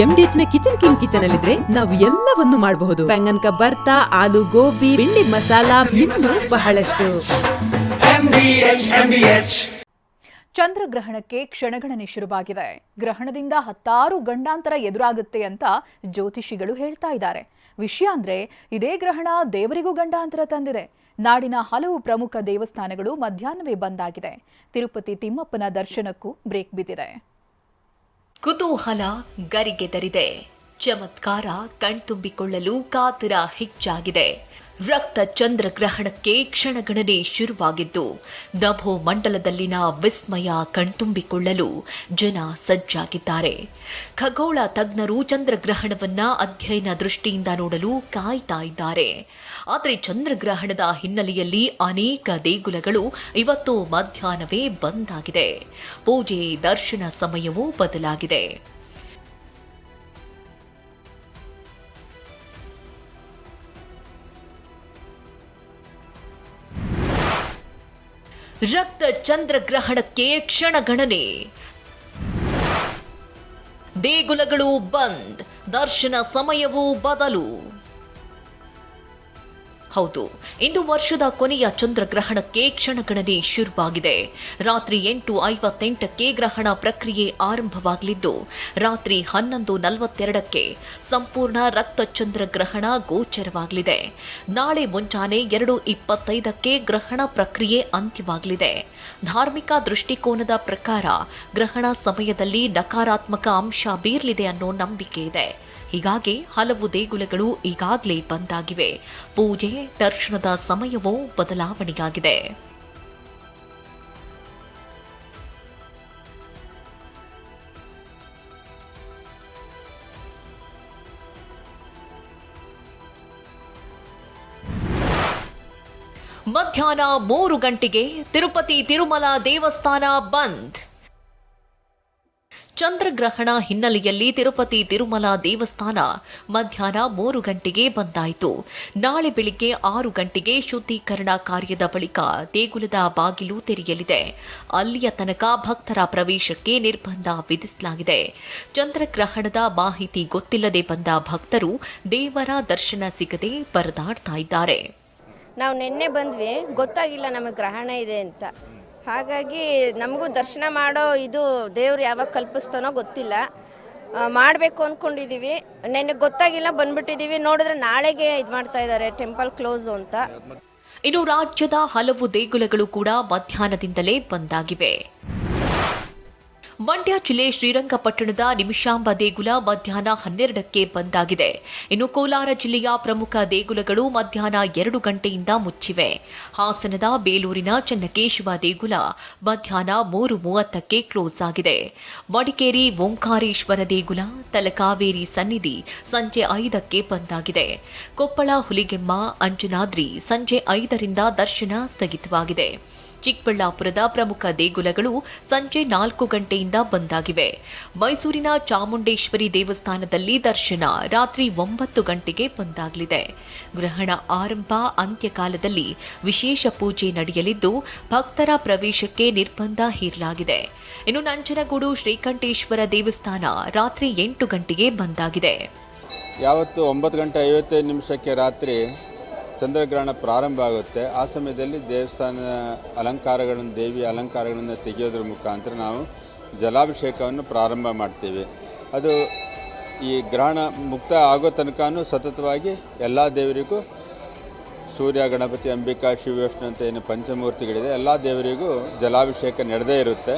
ಎಂಡಿಎಚ್ನ kitchen king kitchen ಅಲ್ಲಿದ್ರೆ ನಾವು ಎಲ್ಲವನ್ನು ಮಾಡಬಹುದು. ಬೆಂಗನ್ ಬರ್ತಾ ಆಲೂ ಗೋಬಿ ಬಿಂಡಿ ಮಸಾಲ ಇನ್ನು ಬಹಳಷ್ಟು. ಚಂದ್ರಗ್ರಹಣಕ್ಕೆ ಕ್ಷಣಗಣನೆ ಶುರುವಾಗಿದೆ. ಗ್ರಹಣದಿಂದ ಹತ್ತಾರು ಗಂಡಾಂತರ ಎದುರಾಗುತ್ತೆ ಅಂತ ಜ್ಯೋತಿಷಿಗಳು ಹೇಳ್ತಾ ಇದ್ದಾರೆ. ವಿಷಯ ಅಂದ್ರೆ ಇದೇ ಗ್ರಹಣ ದೇವರಿಗೂ ಗಂಡಾಂತರ ತಂದಿದೆ. ನಾಡಿನ ಹಲವು ಪ್ರಮುಖ ದೇವಸ್ಥಾನಗಳು ಮಧ್ಯಾಹ್ನವೇ ಬಂದಾಗಿದೆ ತಿರುಪತಿ ತಿಮ್ಮಪ್ಪನ ದರ್ಶನಕ್ಕೂ ಬ್ರೇಕ್ ಬಿದ್ದಿದೆ. ಕುತೂಹಲ ಗರಿಗೆದರಿದೆ. ಚಮತ್ಕಾರ ಕಣ್ತುಂಬಿಕೊಳ್ಳಲು ಕಾತರ ಹೆಚ್ಚಾಗಿದೆ. ರಕ್ತ ಚಂದ್ರಗ್ರಹಣಕ್ಕೆ ಕ್ಷಣಗಣನೆ ಶುರುವಾಗಿದ್ದು ದಭೋ ಮಂಡಲದಲ್ಲಿನ ವಿಸ್ಮಯ ಕಣ್ತುಂಬಿಕೊಳ್ಳಲು ಜನ ಸಜ್ಜಾಗಿದ್ದಾರೆ. ಖಗೋಳ ತಜ್ಞರು ಚಂದ್ರಗ್ರಹಣವನ್ನ ಅಧ್ಯಯನ ದೃಷ್ಟಿಯಿಂದ ನೋಡಲು ಕಾಯ್ತಾ ಇದ್ದಾರೆ. ಆದರೆ ಚಂದ್ರಗ್ರಹಣದ ಹಿನ್ನೆಲೆಯಲ್ಲಿ ಅನೇಕ ದೇಗುಲಗಳು ಇವತ್ತು ಮಧ್ಯಾಹ್ನವೇ ಬಂದಾಗಿದೆ ಪೂಜೆ, ದರ್ಶನ ಸಮಯವೂ ಬದಲಾಗಿದೆ. ರಕ್ತ ಚಂದ್ರಗ್ರಹಣಕ್ಕೆ ಕ್ಷಣಗಣನೆ ದೇಗುಲಗಳು ಬಂದ್ ದರ್ಶನ ಸಮಯವೂ ಬದಲು. ಹೌದು, ಇಂದು ವರ್ಷದ ಕೊನೆಯ ಚಂದ್ರಗ್ರಹಣಕ್ಕೆ ಕ್ಷಣಗಣನೆ ಶುರುವಾಗಿದೆ. ರಾತ್ರಿ ಎಂಟು ಐವತ್ತೆಂಟಕ್ಕೆ ಗ್ರಹಣ ಪ್ರಕ್ರಿಯೆ ಆರಂಭವಾಗಲಿದ್ದು, ರಾತ್ರಿ ಹನ್ನೊಂದು ನಲವತ್ತೆರಡಕ್ಕೆ ಸಂಪೂರ್ಣ ರಕ್ತ ಚಂದ್ರಗ್ರಹಣ ಗೋಚರವಾಗಲಿದೆ. ನಾಳೆ ಮುಂಜಾನೆ ಎರಡು ಇಪ್ಪತ್ತೈದಕ್ಕೆ ಗ್ರಹಣ ಪ್ರಕ್ರಿಯೆ ಅಂತ್ಯವಾಗಲಿದೆ. ಧಾರ್ಮಿಕ ದೃಷ್ಟಿಕೋನದ ಪ್ರಕಾರ ಗ್ರಹಣ ಸಮಯದಲ್ಲಿ ನಕಾರಾತ್ಮಕ ಅಂಶ ಬೀರಲಿದೆ ಅನ್ನೋ ನಂಬಿಕೆ ಇದೆ. ಹೀಗಾಗಿ ಹಲವು ದೇಗುಲಗಳು ಈಗಾಗಲೇ ಬಂದಾಗಿವೆ. ಪೂಜೆ, ದರ್ಶನದ ಸಮಯವೂ ಬದಲಾವಣೆಯಾಗಿದೆ. ಮಧ್ಯಾಹ್ನ ಮೂರು ಗಂಟೆಗೆ ತಿರುಪತಿ ತಿರುಮಲ ದೇವಸ್ಥಾನ ಬಂದ್. ಚಂದ್ರಗ್ರಹಣ ಹಿನ್ನೆಲೆಯಲ್ಲಿ ತಿರುಪತಿ ತಿರುಮಲ ದೇವಸ್ಥಾನ ಮಧ್ಯಾಹ್ನ ಮೂರು ಗಂಟೆಗೆ ಬಂದಾಯಿತು. ನಾಳೆ ಬೆಳಿಗ್ಗೆ ಆರು ಗಂಟೆಗೆ ಶುದ್ಧೀಕರಣ ಕಾರ್ಯದ ಬಳಿಕ ದೇಗುಲದ ಬಾಗಿಲು ತೆರೆಯಲಿದೆ. ಅಲ್ಲಿಯ ತನಕ ಭಕ್ತರ ಪ್ರವೇಶಕ್ಕೆ ನಿರ್ಬಂಧ ವಿಧಿಸಲಾಗಿದೆ. ಚಂದ್ರಗ್ರಹಣದ ಮಾಹಿತಿ ಗೊತ್ತಿಲ್ಲದೆ ಬಂದ ಭಕ್ತರು ದೇವರ ದರ್ಶನ ಸಿಗದೆ ಪರದಾಡ್ತಾ ಇದ್ದಾರೆ. ನಾವು ನಿನ್ನೆ ಬಂದ್ವಿ, ಗೊತ್ತಾಗಿಲ್ಲ ನಮಗೆ ಗ್ರಹಣ ಇದೆ ಅಂತ. ಹಾಗಾಗಿ ನಮಗೂ ದರ್ಶನ ಮಾಡೋ ಇದು ದೇವ್ರು ಯಾವಾಗ ಕಲ್ಪಿಸ್ತಾನೋ ಗೊತ್ತಿಲ್ಲ. ಮಾಡಬೇಕು ಅಂದ್ಕೊಂಡಿದ್ದೀವಿ ನೆನ್ನೆ ಗೊತ್ತಾಗಿಲ್ಲ ಬಂದ್ಬಿಟ್ಟಿದ್ದೀವಿ ನೋಡಿದ್ರೆ ನಾಳೆಗೆ ಇದು ಮಾಡ್ತಾ ಇದ್ದಾರೆ ಟೆಂಪಲ್ ಕ್ಲೋಸು ಅಂತ. ಇನ್ನು ರಾಜ್ಯದ ಹಲವು ದೇಗುಲಗಳು ಕೂಡ ಮಧ್ಯಾಹ್ನದಿಂದಲೇ ಬಂದಾಗಿವೆ ಮಂಡ್ಯ ಜಿಲ್ಲೆ ಶ್ರೀರಂಗಪಟ್ಟಣದ ನಿಮಿಷಾಂಬ ದೇಗುಲ ಮಧ್ಯಾಹ್ನ ಹನ್ನೆರಡಕ್ಕೆ ಬಂದಾಗಿದೆ. ಇನ್ನು ಕೋಲಾರ ಜಿಲ್ಲೆಯ ಪ್ರಮುಖ ದೇಗುಲಗಳು ಮಧ್ಯಾಹ್ನ ಎರಡು ಗಂಟೆಯಿಂದ ಮುಚ್ಚಿವೆ. ಹಾಸನದ ಬೇಲೂರಿನ ಚನ್ನಕೇಶವ ದೇಗುಲ ಮಧ್ಯಾಹ್ನ ಮೂರು ಮೂವತ್ತಕ್ಕೆ ಕ್ಲೋಸ್ ಆಗಿದೆ. ಮಡಿಕೇರಿ ಓಂಕಾರೇಶ್ವರ ದೇಗುಲ, ತಲಕಾವೇರಿ ಸನ್ನಿಧಿ ಸಂಜೆ ಐದಕ್ಕೆ ಬಂದಾಗಿದೆ. ಕೊಪ್ಪಳ ಹುಲಿಗೆಮ್ಮ, ಅಂಜನಾದ್ರಿ ಸಂಜೆ ಐದರಿಂದ ದರ್ಶನ ಸ್ಥಗಿತವಾಗಿದೆ. ಚಿಕ್ಕಬಳ್ಳಾಪುರದ ಪ್ರಮುಖ ದೇಗುಲಗಳು ಸಂಜೆ ನಾಲ್ಕು ಗಂಟೆಯಿಂದ ಬಂದಾಗಿವೆ. ಮೈಸೂರಿನ ಚಾಮುಂಡೇಶ್ವರಿ ದೇವಸ್ಥಾನದಲ್ಲಿ ದರ್ಶನ ರಾತ್ರಿ ಒಂಬತ್ತು ಗಂಟೆಗೆ ಬಂದಾಗಲಿದೆ. ಗ್ರಹಣ ಆರಂಭ ಅಂತ್ಯಕಾಲದಲ್ಲಿ ವಿಶೇಷ ಪೂಜೆ ನಡೆಯಲಿದ್ದು, ಭಕ್ತರ ಪ್ರವೇಶಕ್ಕೆ ನಿರ್ಬಂಧ ಹೇರಲಾಗಿದೆ. ಇನ್ನು ನಂಜನಗೂಡು ಶ್ರೀಕಂಠೇಶ್ವರ ದೇವಸ್ಥಾನ ರಾತ್ರಿ ಎಂಟು ಗಂಟೆಗೆ ಬಂದಾಗಿದೆ. ಯಾವತ್ತು ಒಂಬತ್ತು ಗಂಟೆ ಐವತ್ತೈದು ನಿಮಿಷಕ್ಕೆ ರಾತ್ರಿ ಚಂದ್ರಗ್ರಹಣ ಪ್ರಾರಂಭ ಆಗುತ್ತೆ. ಆ ಸಮಯದಲ್ಲಿ ದೇವಸ್ಥಾನ ಅಲಂಕಾರಗಳನ್ನು ದೇವಿ ಅಲಂಕಾರಗಳನ್ನು ತೆಗೆಯೋದ್ರ ಮುಖಾಂತರ ನಾವು ಜಲಾಭಿಷೇಕವನ್ನು ಪ್ರಾರಂಭ ಮಾಡ್ತೀವಿ. ಅದು ಈ ಗ್ರಹಣ ಮುಕ್ತ ಆಗೋ ತನಕನೂ ಸತತವಾಗಿ ಎಲ್ಲ ದೇವರಿಗೂ ಸೂರ್ಯ, ಗಣಪತಿ, ಅಂಬಿಕಾ ಶಿವವಿಷ್ಣು ಅಂತ ಏನು ಪಂಚಮೂರ್ತಿಗಳಿದೆ. ಎಲ್ಲ ದೇವರಿಗೂ ಜಲಾಭಿಷೇಕ ನಡೆದೇ ಇರುತ್ತೆ.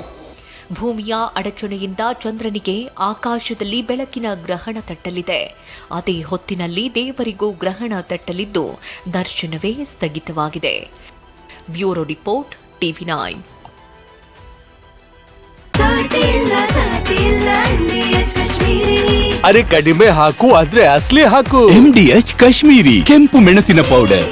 ಭೂಮಿಯ ಅಡಚಣೆಯಿಂದ ಚಂದ್ರನಿಗೆ ಆಕಾಶದಲ್ಲಿ ಬೆಳಕಿನ ಗ್ರಹಣ ತಟ್ಟಲಿದೆ. ಅದೇ ಹೊತ್ತಿನಲ್ಲಿ ದೇವರಿಗೂ ಗ್ರಹಣ ತಟ್ಟಲಿದ್ದು ದರ್ಶನವೇ ಸ್ಥಗಿತವಾಗಿದೆ. Bureau report TV nine. ಅರೆ ಕಡಿಮೆ ಹಾಕು ಆದ್ರೆ ಅಸಲಿ ಹಾಕು. ಎಂ ಡಿ ಎಚ್ ಕಾಶ್ಮೀರಿ ಕೆಂಪು ಮೆಣಸಿನ ಪೌಡರ್